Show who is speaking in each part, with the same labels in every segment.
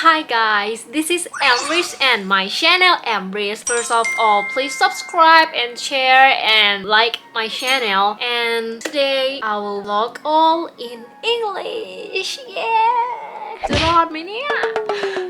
Speaker 1: hi guys, this is Amrish and my channel Amrish. First of all, please subscribe and share and like my channel. And today I will vlog all in English. Yeah! จะรอดไหมเนี่ย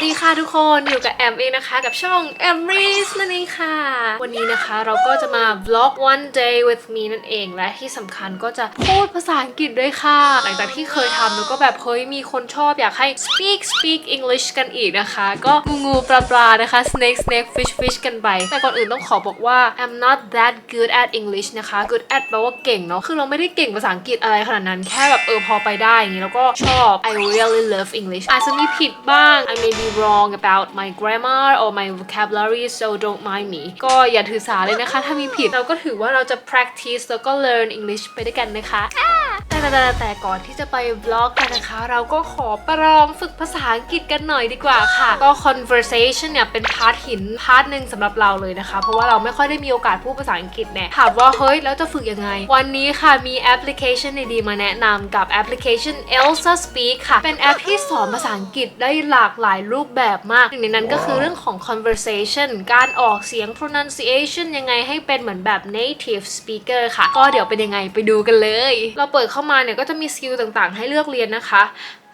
Speaker 1: สวัสดีค่ะทุกคนอยู่กับแอมเองนะคะ กับช่อง a m r i s นั่นเองค่ะ วันนี้นะคะเราก็จะมา vlog one day with me นั่นเอง และที่สำคัญก็จะพูดภาษาอังกฤษด้วยค่ะ หลังจากที่เคยทำแล้วก็แบบเฮ้ยมีคนชอบอยากให้ speak speak English กันอีกนะคะ ก็งูงูปลาปลานะคะ snake snake fish fish กันไป แต่ก่อนอื่นต้องขอบอกว่า I'm not that good at English นะคะ good at แปลว่าเก่งเนาะคือเราไม่ได้เก่งภาษาอังกฤษอะไรขนาดนั้นแค่แบบเออพอไปได้อย่างนี้แล้วก็ชอบ I really love English อาจจะมีผิดบ้าง I may be wrong about my grammar or my vocabulary so don't mind me ก็อย่าถือสาเลยนะคะ ถ้ามีผิดเราก็ถือว่าเราจะ practice แล้วก็ learn English ไปด้วยกันนะคะอ่า แต่แต่แต่ก่อนที่จะไป vlog กันนะคะ เราก็ขอประลองฝึกภาษาอังกฤษกันหน่อยดีกว่าค่ะ ก็ conversation เนี่ยเป็นพาร์ทหินพาร์ทหนึ่งสำหรับเราเลยนะคะ เพราะว่าเราไม่ค่อยได้มีโอกาสพูดภาษาอังกฤษแน่ถามว่าเฮ้ยแล้วจะฝึกยังไง วันนี้ค่ะมีแอปพลิเคชันดีๆมาแนะนำกับแอปพลิเคชัน Elsa Speak ค่ะ เป็นแอปที่สอนภาษาอังกฤษได้หลากหลายรูปแบบมากหนึ่งในนั้นก็คือเรื่องของ conversation การออกเสียง pronunciation ยังไงให้เป็นเหมือนแบบ native speaker ค่ะ ก็เดี๋ยวเป็นยังไงไปดูกันเลย เราเปิดเข้ามาเนี่ยก็จะมีสกิลต่างๆ ให้เลือกเรียนนะคะ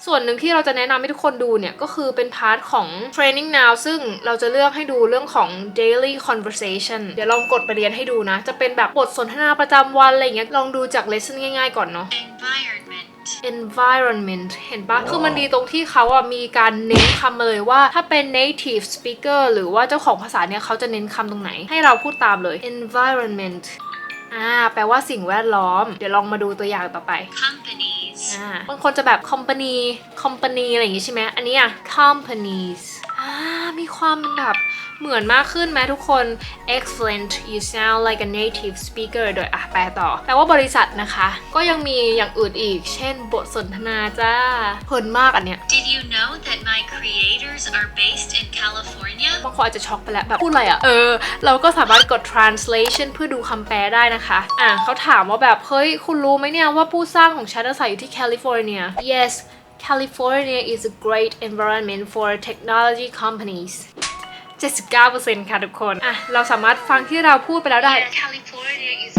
Speaker 1: ส่วนหนึ่งที่เราจะแนะนำให้ทุกคนดูเนี่ย ก็คือเป็นพาร์ทของ training now ซึ่งเราจะเลือกให้ดูเรื่องของ daily conversation เดี๋ยวลองกดไปเรียนให้ดูนะ จะเป็นแบบบทสนทนาประจำวันอะไรอย่างเงี้ยลองดูจาก lesson ง่ายๆก่อนเนาะ
Speaker 2: environment,
Speaker 1: environment เห็นปะคือมันดีตรงที่เขาอะมีการเน้นคำมาเลยว่าถ้าเป็น native speaker หรือว่าเจ้าของภาษาเนี่ยเขาจะเน้นคำตรงไหน ให้เราพูดตามเลย environment อ่า แปลว่าสิ่งแวดล้อม เดี๋ยวลองมาดูตัวอย่างต่อไป
Speaker 2: companies,
Speaker 1: อ่า บางคนจะแบบ company company อะไรอย่างงี้ใช่ไหม อันนี้อะ companies อ่า มีความเป็นแบบ เหมือนมากขึ้นไหมทุกคน excellent you sound like a native speaker โดยอะแปลต่อ แปลว่าบริษัทนะคะ ก็ยังมีอย่างอื่นอีก เช่นบทสนทนาจ้าเพลินมากอันเนี้ย
Speaker 2: Did you know that my creators are based in California?
Speaker 1: บางคนอาจจะช็อกไปแล้วแบบพูดอะไรอะ่ะเออ เราก็สามารถกด translation เพื่อดูคำแปลได้นะคะ อะเขาถามว่าแบบ เฮ้ย คุณรู้ไหมเนี่ยว่าผู้สร้างของฉันอาศัยอยู่ที่แคลิฟอร์เนีย yes California is a great environment for technology companies 79%ค่ะทุกคน อะ เราสามารถฟังที่เราพูดไปแล้วได้ California is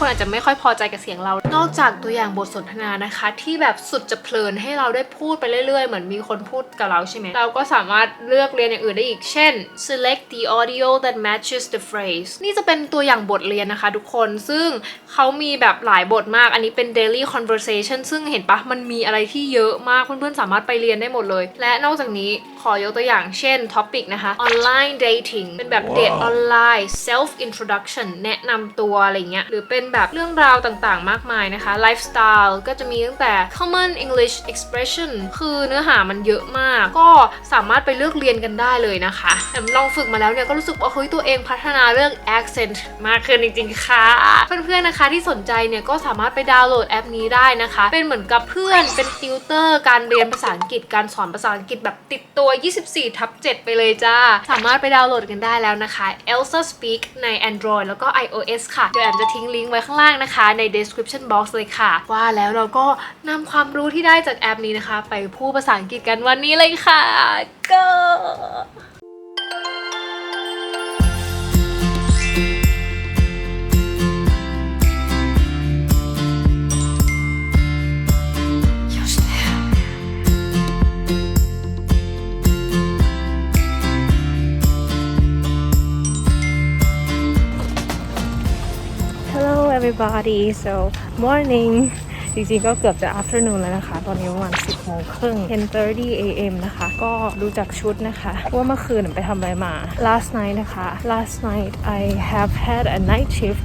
Speaker 1: คนอาจจะไม่ค่อยพอใจกับเสียงเรา นอกจากตัวอย่างบทสนทนานะคะ ที่แบบสุดจะเพลินให้เราได้พูดไปเรื่อยๆ เหมือนมีคนพูดกับเราใช่ไหมเราก็สามารถเลือกเรียนอย่างอื่นได้อีก เช่น select the audio that matches the phrase นี่จะเป็นตัวอย่างบทเรียนนะคะ ทุกคนซึ่งเขามีแบบหลายบทมากอันนี้เป็น daily conversation ซึ่งเห็นปะมันมีอะไรที่เยอะมากเพื่อนๆสามารถไปเรียนได้หมดเลย และนอกจากนี้ขอยกตัวอย่างเช่น topic นะคะ online dating เป็นแบบเดทออนไลน์ self introduction แนะนำตัวอะไรเงี้ยหรือเป็นแบบเรื่องราวต่างๆ มากมายนะคะ lifestyle ก็จะมีตั้งแต่ common English expression คือเนื้อหามันเยอะมาก ก็สามารถไปเลือกเรียนกันได้เลยนะคะแต่ลองฝึกมาแล้วเนี่ยก็รู้สึกว่าเฮ้ยตัวเองพัฒนาเรื่อง accent มากขึ้นจริงๆค่ะ เพื่อนๆนะคะที่สนใจเนี่ยก็สามารถไปดาวน์โหลดแอปนี้ได้นะคะ เป็นเหมือนกับเพื่อนเป็นติวเตอร์การเรียนภาษาอังกฤษการสอนภาษาอังกฤษแบบติดตัว 24 ทับ 7 ไปเลยจ้า สามารถไปดาวน์โหลดกันได้แล้วนะคะ Elsa Speak ใน Android แล้วก็ iOS ค่ะ เดี๋ยวแอมจะทิ้งลิงก์ไว้ข้างล่างนะคะ ใน description box เลยค่ะ ว่าแล้วเราก็นำความรู้ที่ได้จากแอปนี้นะคะ ไปพูดภาษาอังกฤษกันวันนี้เลยค่ะ go
Speaker 3: everybody so morning จริงๆก็เกือบจะ afternoon แล้วนะคะ ตอนนี้ประมาณ 10โมงครึ่ง10:30 a.m. นะคะ ก็ดูจากชุดนะคะ ว่าเมื่อคืนไปทำอะไรมา last night นะคะ last night I have had a night shift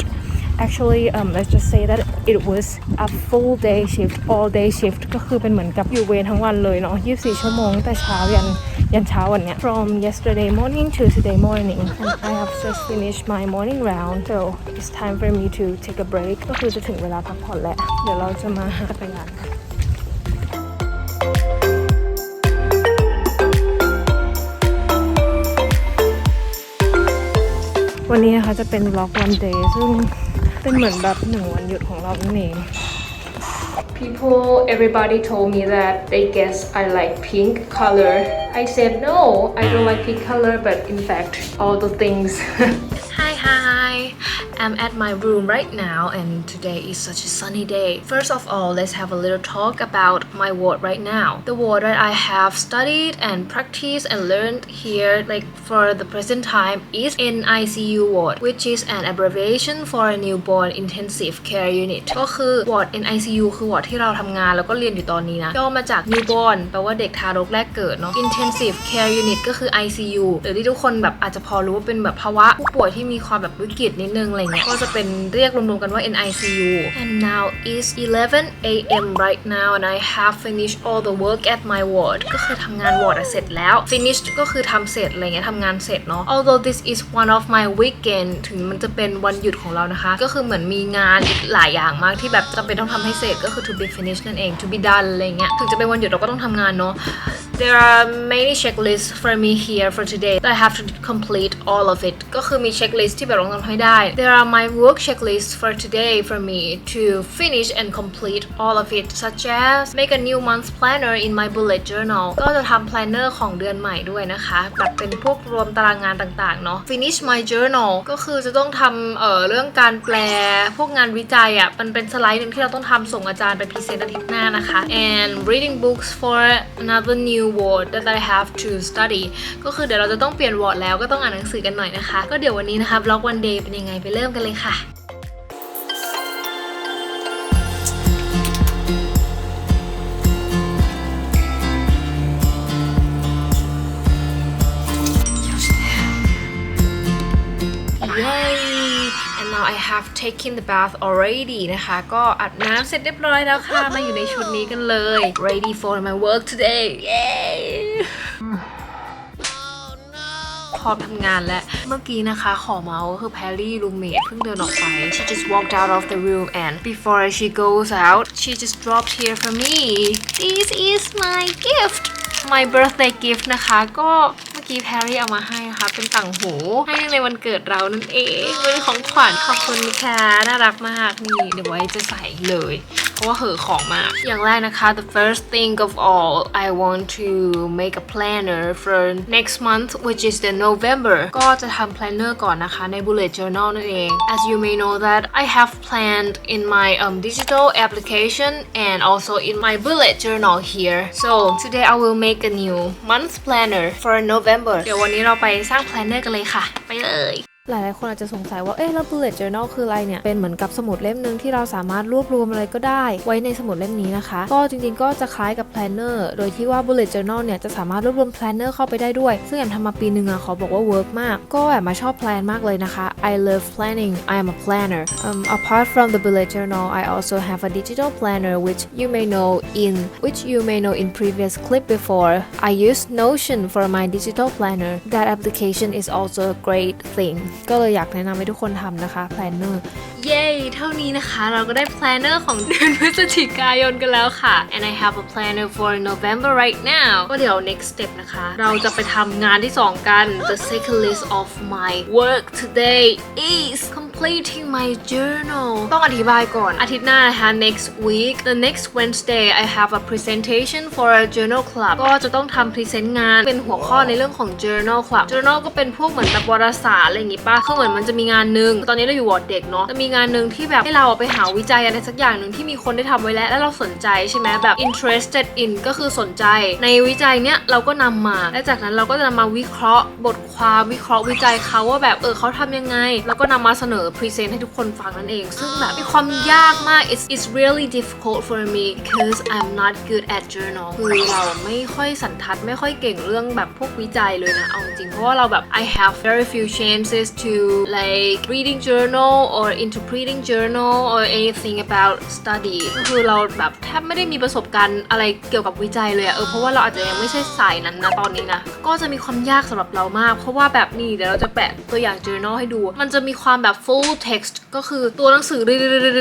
Speaker 3: actually um let's just say that it was a full day shift all day shift ก็คือเป็นเหมือนกับอยู่เวรทั้งวันเลยเนาะ 24 ชั่วโมงตั้งแต่เช้ายันยันเช้าวันเนี้ย from yesterday morning to today morning and I have just finished my morning round so it's time for me to take a break ก็คือจะถึงเวลาพักผ่อนแล้ว เดี๋ยวเราจะมาจักรยาน วันนี้นะคะจะเป็น vlog one day ซึ่งเป็นเหมือนแบบหนึ่งวันหยุดของเรานั่นเอง People everybody told me that they guess I like pink color I said no I don't like pink color but in fact all the things
Speaker 1: Hi, hi. I'm at my room right now, and today is such a sunny day. First of all, let's have a little talk about my ward right now. The ward that I have studied and practiced and learned here, like for the present time, is NICU ward, which is an abbreviation for a newborn intensive care unit. ก็คือ ward NICU คือ ward ที่เราทำงานแล้วก็เรียนอยู่ตอนนี้นะย่อมาจาก newborn แปลว่าเด็กทารกแรกเกิดเนาะ intensive care unit ก็คือ ICU หรือที่ทุกคนแบบอาจจะพอรู้ว่าเป็นแบบภาวะผู้ป่วยที่มีความแบบวิกฤตนิดนึงอะไร เงี้ยก็จะเป็นเรียกรวมๆกันว่า NICU and now is 11 a.m. right now and I have finished all the work at my ward ก็คือทำงานวอร์ดเสร็จแล้ว finished ก็คือทำเสร็จอะไรเงี้ยทำงานเสร็จเนาะ although this is one of my weekend ถึงมันจะเป็นวันหยุดของเรานะคะ ก็คือเหมือนมีงานอีกหลายอย่างมากที่แบบจำเป็นต้องทำให้เสร็จก็คือ to be finished นั่นเอง to be done อะไรเงี้ย ถึงจะเป็นวันหยุดเราก็ต้องทำงานเนาะ There are many checklists for me here for today that I have to complete all of it ก็คือมี checklist ที่แบบต้องทำให้ได้ There are my work checklist for today for me to finish and complete all of it such as make a new month planner in my bullet journal ก็จะทำ planner ของเดือนใหม่ด้วยนะคะแบบเป็นพวกรวมตารางงานต่างๆเนาะ finish my journal ก็คือจะต้องทำเอ่อเรื่องการแปลพวกงานวิจัยอะ่ะมันเป็นสไลด์หนึ่งที่เราต้องทำส่งอาจารย์ไปพรีเซนต์อาทิตย์หน้านะคะ and reading books for another new word that I have to study ก็คือเดี๋ยวเราจะต้องเปลี่ยนวอร์ดแล้วก็ต้องอ่านหนังสือกันหน่อยนะคะ ก็เดี๋ยววันนี้นะคะ vlog one day เป็นยังไงไปเริ่มกันเลยค่ะ have taken the bath already นะคะ ก็อาบน้ำเสร็จเรียบร้อยแล้วค่ะ มาอยู่ในชุดนี้กันเลย ready for my work today Yay! พร้อมทำงานแล้ว เมื่อกี้นะคะ ขอเมาส์ก็คือแพรรี่รูมเมทเพิ่งเดินออกไป she just walked out of the room and before she goes out she just dropped here for me this is my gift my birthday gift นะคะ ก็ เมื่อกี้แพรรี่เอามาให้นะคะ เป็นต่างหูให้ในวันเกิดเรานั่นเองเป็นของขวัญขอบคุณค่ะน่ารักมากนี่เดี๋ยวไว้จะใส่เลย เพราะว่าเหอของมาก อย่างแรกนะคะ the first thing of all I want to make a planner for next month which is the November ก็จะทำ planner ก่อนนะคะใน bullet journal นั่นเอง as you may know that I have planned in my um, digital application and also in my bullet journal here so today I will make a new month planner for November เดี๋ยววันนี้เราไปสร้างแพลนเนอร์กันเลยค่ะ ไปเลย หลายๆ คนอาจจะสงสัยว่า เอ๊ะ แล้ว bullet journal คืออะไรเนี่ย เป็นเหมือนกับสมุดเล่มหนึ่งที่เราสามารถรวบรวมอะไรก็ได้ ไว้ในสมุดเล่มนี้นะคะ ก็จริงๆ ก็จะคล้ายกับ planner โดยที่ว่า bullet journal เนี่ยจะสามารถรวบรวม planner เข้าไปได้ด้วย ซึ่งแอมทำมาปีหนึ่งอะขอบอกว่า work มาก ก็แอมมาชอบ plan มากเลยนะคะ I love planning I am a planner um, apart from the bullet journal I also have a digital planner which you may know in which you may know in previous clip before I use Notion for my digital planner that application is also a great thing ก็เลยอยากแนะนำให้ทุกคนทำนะคะแพลนเนอร์เย้เท่านี้นะคะ เราก็ได้ planner ของเดือนพฤศจิกายนกันแล้วค่ะ and I have a planner for November right now ก็เดี๋ยว next step นะคะ เราจะไปทำงานที่ 2 กัน the second list of my work today is completing my journal ต้องอธิบายก่อนอาทิตย์หน้านะคะ next week the next Wednesday I have a presentation for a journal club ก็จะต้องทำ present งานเป็นหัวข้อในเรื่องของ journal club journal ก็เป็นพวกเหมือนแบบวารสารอะไรอย่างงี้ป่ะคือเหมือนมันจะมีงานหนึ่งตอนนี้เราอยู่วอร์ดเด็กเนาะจะมีงานหนึ่งที่แบบให้เราไปหาวิจัยอะไรสักอย่างหนึ่งที่มีคนได้ทำไว้แล้ว แล้วเราสนใจใช่ไหมแบบ interested in ก็คือสนใจ ในวิจัยเนี้ยเราก็นำมา และจากนั้นเราก็จะนำมาวิเคราะห์ บทความวิเคราะห์วิจัยเขาว่าแบบเออเขาทำยังไง แล้วก็นำมาเสนอพรีเซนต์ให้ทุกคนฟังนั่นเอง ซึ่งแบบมีความยากมาก it's it's really difficult for me because I'm not good at journal คือเราไม่ค่อยสันทัดไม่ค่อยเก่งเรื่องแบบพวกวิจัยเลยนะ เอาจริง เพราะว่าเราแบบ I have very few chances to like reading journal or interpreting journal or anything about study ก็คือเราแบบแทบไม่ได้มีประสบการณ์อะไรเกี่ยวกับวิจัยเลยอะเออเพราะว่าเราอาจจะยังไม่ใช่สายนั้นนะตอนนี้นะ ก็จะมีความยากสำหรับเรามาก เพราะว่าแบบนี้เดี๋ยวเราจะแปะตัวอย่าง journal ให้ดู มันจะมีความแบบ full text ก็คือตัวหนังสือเ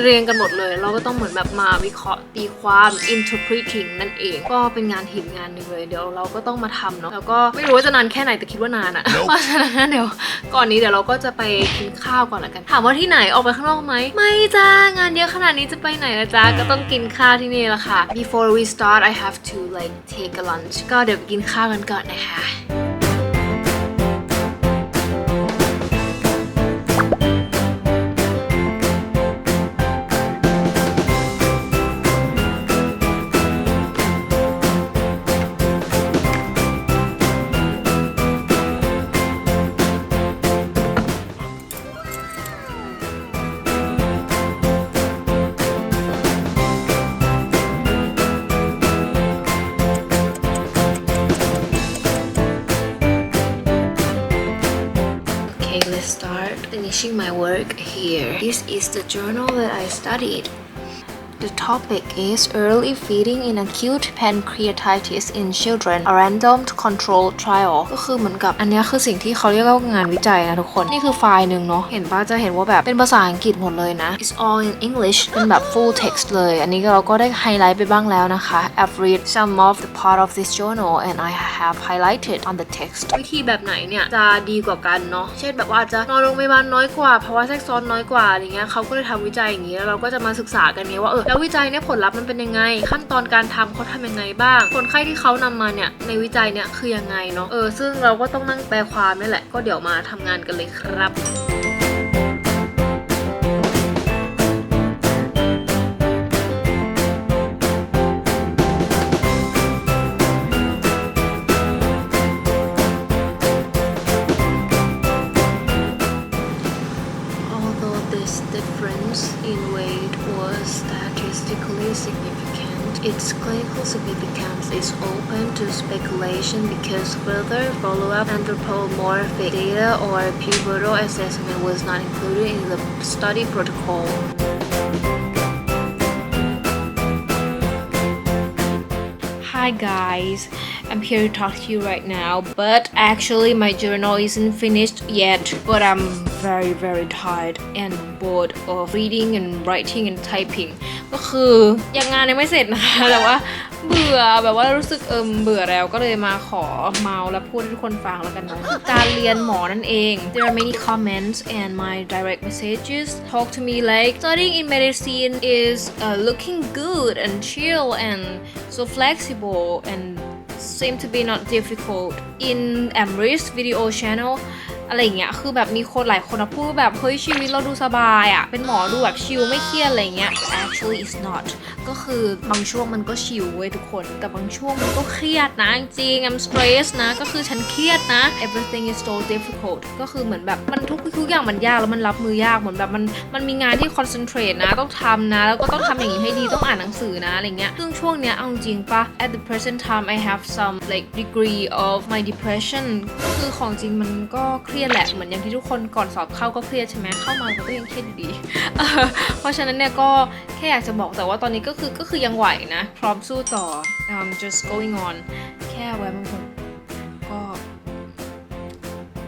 Speaker 1: รียงกันหมดเลย เราก็ต้องเหมือนแบบมาวิเคราะห์ตีความ interpreting นั่นเอง ก็เป็นงานหินงานหนึ่งเลย เดี๋ยวเราก็ต้องมาทำเนาะ แล้วก็ไม่รู้ว่าจะนานแค่ไหนแต่คิดว่านานอะเพราะฉะนั้นเดี๋ยวก่อนนี้เดี๋ยวเราก็จะไปกินข้าวก่อนละกัน ถามว่าที่ไหนออกไปข้างนอกไหม ไม่จ้างานเยอะขนาดนี้จะไปไหนละจ้าก็ต้องกินข้าวที่นี่ละค่ะ before we start I have to like take a lunch ก็เดี๋ยวไปกินข้าวกันก่อนนะคะ finishing my work here. This is the journal that I studied. The topic is early feeding in acute pancreatitis in children a random control trial ก็คือเหมือนกับอันนี้คือสิ่งที่เขาเรียกว่างานวิจัยนะทุกคน นี่คือไฟล์หนึ่งเนาะ เห็นปะจะเห็นว่าแบบเป็นภาษาอังกฤษหมดเลยนะ It's all in English เป็นแบบ full text เลย อันนี้เราก็ได้ไฮไลท์ไปบ้างแล้วนะคะ I've read some of the part of this journal and I have highlighted on the text วิธีแบบไหนเนี่ย จะดีกว่ากันเนาะ เช่นแบบว่าจจะนอนโรงพยาบาลน้อยกว่าภาวะแทรกซ้อนน้อยกว่าอะไรเงี้ยเขาก็เลยทำวิจัยอย่างนี้แล้วเราก็จะมาศึกษากันเนี้ยว่าเออแล้ววิจัยเนี่ยผลลัพธ์มันเป็นยังไง ขั้นตอนการทำเขาทำยังไงบ้าง คนไข้ที่เขานำมาเนี่ยในวิจัยเนี่ยคือยังไงเนาะเออซึ่งเราก็ต้องนั่งแปลความนี่แหละก็เดี๋ยวมาทำงานกันเลยครับ significant, its clinical significance is open to speculation because further follow-up anthropomorphic data or pivotal assessment was not included in the study protocol. Hi guys, I'm here to talk to you right now, but actually my journal isn't finished yet. But I'm very very tired and bored of reading and writing and typing. ก็คือยังงานยังไม่เสร็จนะคะ แต่ว่าเบื่อแบบว่ารู้สึกเอิมเบื่อแล้วก็เลยมาขอเมาและพูดให้ทุกคนฟังแล้วกันเนาะคือการเรียนหมอนั่นเอง There are many comments and my direct messages talk to me like studying in medicine is uh, looking good and chill and so flexible and seem to be not difficult. In Amris video channel อะไรอย่างเงี้ยคือแบบมีคนหลายคนอะพูดแบบเฮ้ยชีวิตเราดูสบายอะเป็นหมอดูแบบชิลไม่เครียดอะไรเงี้ย actually it's not ก็คือบางช่วงมันก็ชิลเว้ยทุกคน แต่บางช่วงมันก็เครียดนะจริง I'm stressed นะ ก็คือฉันเครียดนะ everything is so difficult ก็คือเหมือนแบบมันทุกทุกอย่างมันยากแล้วมันรับมือยากเหมือนแบบมันมันมีงานที่ concentrate นะต้องทำนะ แล้วก็ต้องทำอย่างนี้ให้ดีต้องอ่านหนังสือนะอะไรเงี้ยซึ่งช่วงเนี้ยเอาจริงปะ at the present time I have some like degree of my depression ก็คือของจริงมันก็เครียดียดแหละเหมือนอย่างที่ทุกคนก่อนสอบเข้าก็เครียดใช่ไหมเข้ามาก็ยังเครียดอยู่ดีเออเพราะฉะนั้นเนี่ยก็แค่อยากจะบอกแต่ว่าตอนนี้ก็คือก็คือยังไหวนะ พร้อมสู้ต่อ um, just going on แค่ไว้บางคนก็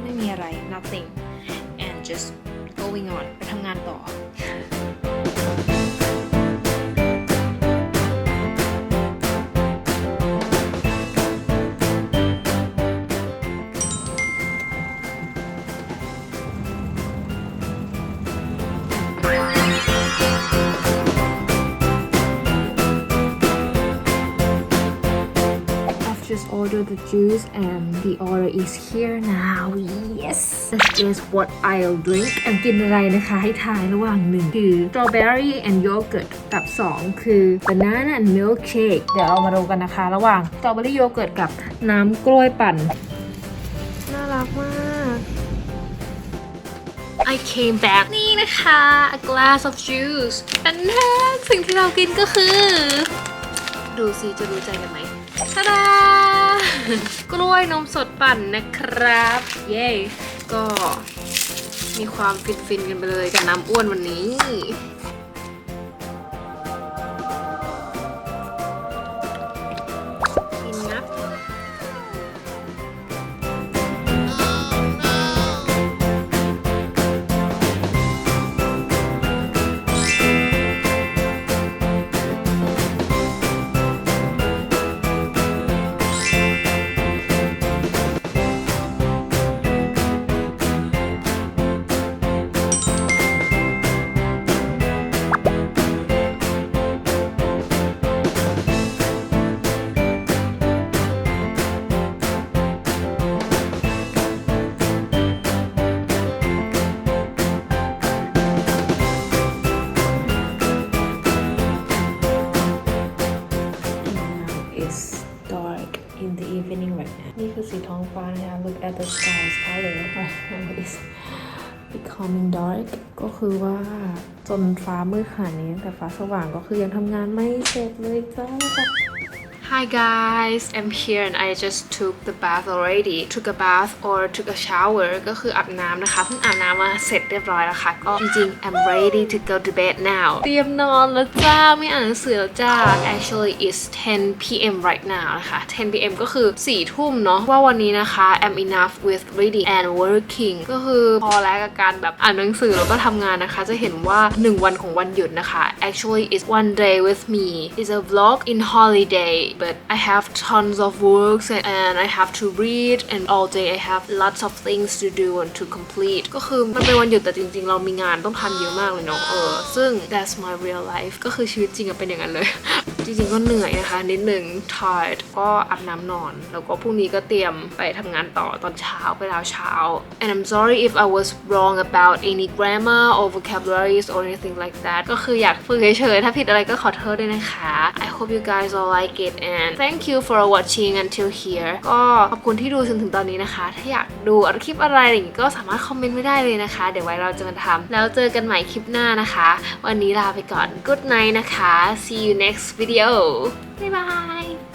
Speaker 1: ไม่มีอะไร nothing and just going on ไปทำงานต่อ just ordered the juice and the order is here now yes let's guess what I'll drink อันกินอะไรนะคะ ให้ทายระหว่างหนึ่งคือ strawberry and yogurt กับ 2 คือ banana and milkshake เดี๋ยวเรามาดูกันนะคะ ระหว่าง strawberry yogurt กับน้ำกล้วยปั่น น่ารักมาก I I came back นี่นะคะ a glass of juice อันนั้นสิ่งที่เรากินก็คือ ดูสิจะรู้ใจกันไหม ทาดากล้วยนมสดปั่นนะครับ เย้ก็มีความฟินๆกันไปเลยกับน้ำอ้วนวันนี้
Speaker 3: becoming dark ก็คือว่าจนฟ้ามืดขนาดนี้แต่ฟ้าสว่างก็คือยังทำงานไม่เสร็จเลยจ้า
Speaker 1: Hi guys, I'm here and I just took the bath already. Took a bath or took a shower ก็คืออาบน้ำนะคะ เพิ่งอาบน้ำมาเสร็จเรียบร้อยแล้วค่ะ ก็จริงๆ I'm ready to go to bed now เตรียมนอนแล้วจ้า ไม่อ่านหนังสือแล้วจ้า Actually it's 10 p.m. right now นะคะ 10 p.m. ก็คือ 4 ทุ่มเนาะ ว่าวันนี้นะคะ I'm enough with reading and working ก็คือพอแล้วกับการแบบอ่านหนังสือแล้วก็ทำงานนะคะ จะเห็นว่า 1 วันของวันหยุดนะคะ Actually it's one day with me It's a vlog in holiday but I have tons of works and, and I have to read and all day I have lots of things to do and to complete ก็คือมันเป็นวันหยุดแต่จริงๆ เรามีงานต้องทำเยอะมากเลยเนาะเออซึ่ง that's my real life ก็คือชีวิตจริงอะเป็นอย่างนั้นเลย จริงๆ ก็เหนื่อยนะคะ นิดนึง tired ก็อาบน้ำนอน แล้วก็พรุ่งนี้ก็เตรียมไปทำงานต่อตอนเช้าไปแล้วเช้า and I'm sorry if I was wrong about any grammar or vocabularies or anything like that ก็คืออยากฝึกเฉยๆถ้าผิดอะไรก็ขอโทษด้วยนะคะ I hope you guys all like it and thank you for watching until here ก็ขอบคุณที่ดูจนถึงตอนนี้นะคะ ถ้าอยากดูคลิปอะไรอย่างงี้ก็สามารถคอมเมนต์ไว้ได้เลยนะคะ เดี๋ยวไว้เราจะมาทำแล้วเจอกันใหม่คลิปหน้านะคะ วันนี้ลาไปก่อน good night นะคะ see you next video บ๊ายบาย